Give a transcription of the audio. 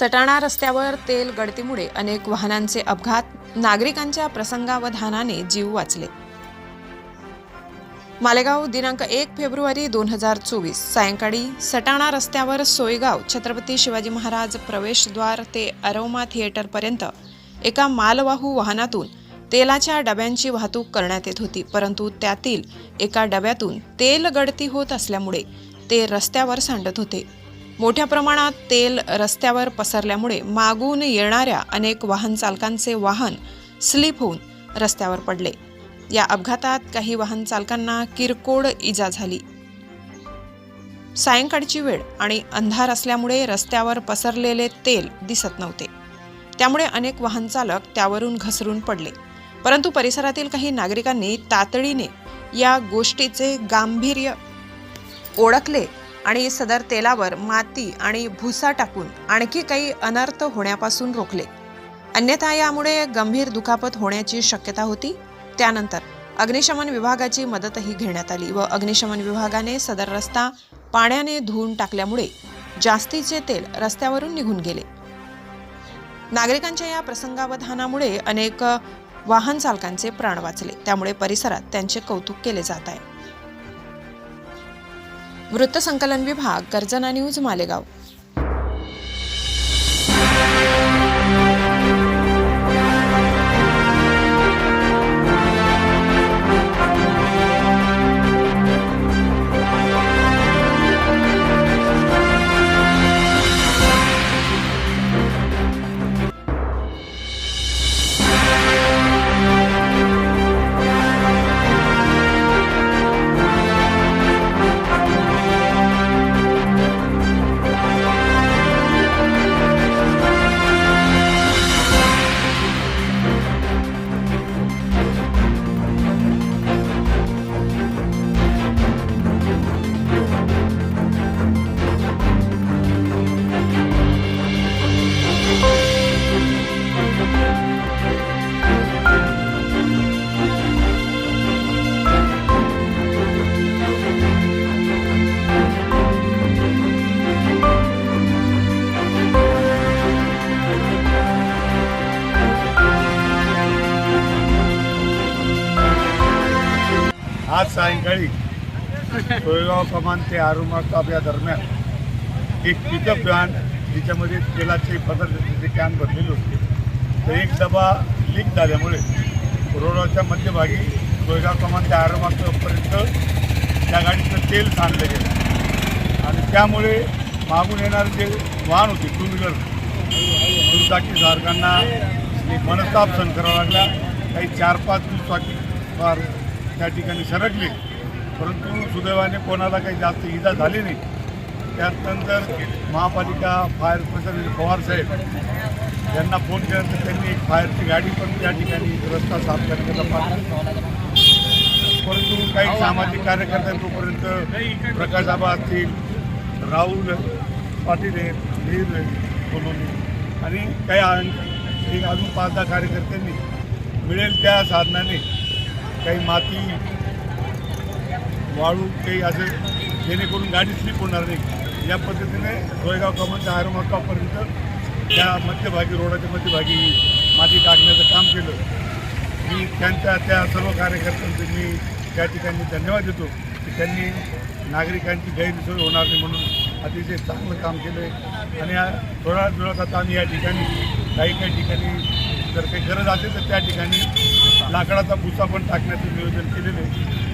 सटाणा रस्त्यावर तेल गळतीमुळे अनेक वाहनांचे अपघात नागरिकांच्या प्रसंगावधानाने जीव वाचले. मालेगाव दिनांक एक फेब्रुवारी दोन हजार चोवीस सायंकाळी सटाणा रस्त्यावर सोयगाव छत्रपती शिवाजी महाराज प्रवेशद्वार ते अरोमा थिएटरपर्यंत एका मालवाहू वाहनातून तेलाच्या डब्यांची वाहतूक करण्यात येत होती परंतु त्यातील एका डब्यातून तेल गळती होत असल्यामुळे ते रस्त्यावर सांडत होते. मोठ्या प्रमाणात तेल रस्त्यावर पसरल्यामुळे मागून येणाऱ्या अनेक वाहन चालकांचे वाहन स्लिप होऊन रस्त्यावर पडले. या अपघातात काही वाहन चालकांना किरकोळ इजा झाली. सायंकाळची वेळ आणि अंधार असल्यामुळे रस्त्यावर पसरलेले तेल दिसत नव्हते. त्यामुळे अनेक वाहन चालक त्यावरून घसरून पडले. परंतु परिसरातील काही नागरिकांनी तातडीने या गोष्टीचे गांभीर्य ओळखले आणि सदर तेलावर माती आणि भुसा टाकून आणखी काही अनर्थ होण्यापासून रोखले. अन्यथा यामुळे गंभीर दुखापत होण्याची शक्यता होती. त्यानंतर अग्निशमन विभागाची मदतही घेण्यात आली व अग्निशमन विभागाने सदर रस्ता पाण्याने धुवून टाकल्यामुळे जास्तीचे तेल रस्त्यावरून निघून गेले. नागरिकांच्या या प्रसंगावधानामुळे अनेक वाहन चालकांचे प्राण वाचले. त्यामुळे परिसरात त्यांचे कौतुक केले जात आहे. वृत्तसंकलन विभाग गर्जना न्यूज मालेगाव. आज सायंकाळी सोयगाव कमान ते आरुमा स्टॉप या दरम्यान एक पिकअप व्हॅन जिच्यामध्ये तेलाचे पदार्थाचे कॅन भरलेले होते. तर एक डबा लीक झाल्यामुळे रोडाच्या मध्यभागी सोयगाव कमान ते आरुमा त्या गाडीचं तेल सांडलं गेलं. आणि त्यामुळे मागून येणारे जे वाहन होते टू व्हीलर दुचाकी धारकांना मनस्ताप सहन करावा लागला. काही चार पाच दुचाकी त्या ठिकाणी सरकले. परंतु सुदैवाने कोणाला काही जास्त इजा झाली नाही. त्यानंतर महापालिका फायर स्पेशल पवार साहेब यांना फोन केल्यानंतर त्यांनी एक फायरची गाडी पण त्या ठिकाणी रस्ता साफ करण्याचा पाहिजे परंतु काही सामाजिक कार्यकर्ते तोपर्यंत प्रकाश आबा असतील राहुल पाटील आहेत धीर आणि काही एक अजून पाच दहा कार्यकर्त्यांनी मिळेल त्या साधनाने काही माती वाळू काही असे जेणेकरून गाडी स्लिप होणार नाही. या पद्धतीने सोयगाव कमांच्या आयरोमाकापर्यंत त्या मध्यभागी रोडाच्या मध्यभागी माती टाकण्याचं काम केलं. मी त्यांच्या त्या सर्व कार्यकर्त्यांचे मी त्या ठिकाणी धन्यवाद देतो की त्यांनी नागरिकांची गैरसोय होणार नाही म्हणून अतिशय चांगलं काम केलं आहे आणि या थोड्या वेळात आता आम्ही या ठिकाणी काही काही ठिकाणी जर काही गरज असेल तर त्या ठिकाणी लाकडाचा भुसा पण टाकण्याचं नियोजन केलेलं आहे.